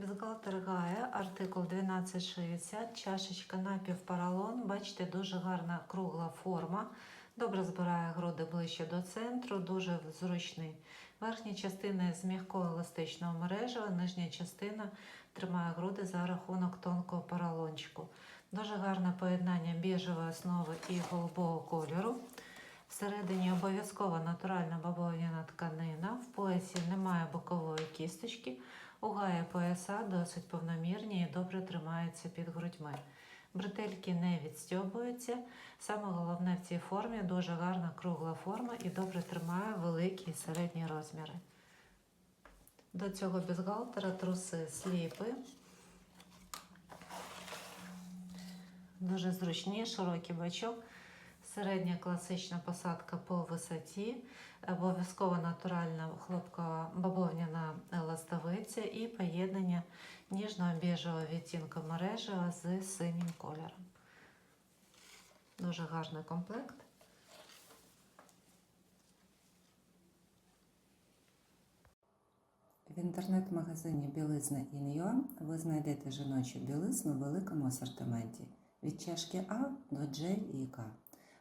Бюстгальтер Гая, артикул 1260, чашечка напівпаралон. Бачите, дуже гарна кругла форма. Добре збирає груди ближче до центру, дуже зручний. Верхня частина з м'якого еластичного мережева, нижня частина тримає груди за рахунок тонкого поролончику. Дуже гарне поєднання біжевої основи і голубого кольору. Всередині обов'язково натуральна бавовняна тканина. В поясі немає бокової кісточки. У Гая пояса досить повномірні і добре тримаються під грудьми. Бретельки не відстьобуються. Саме головне в цій формі дуже гарна кругла форма і добре тримає великі і середні розміри. До цього бюстгальтера труси сліпи. Дуже зручні, широкий бачок. Середня класична посадка по висоті, обов'язково натуральна хлопкова бавовняна ластовиця і поєднання ніжного біжевого відтінку мережева з синім кольором. Дуже гарний комплект. В інтернет-магазині Білизна Ін'Юа ви знайдете жіночу білизну в великому асортименті від чашки А до J і К,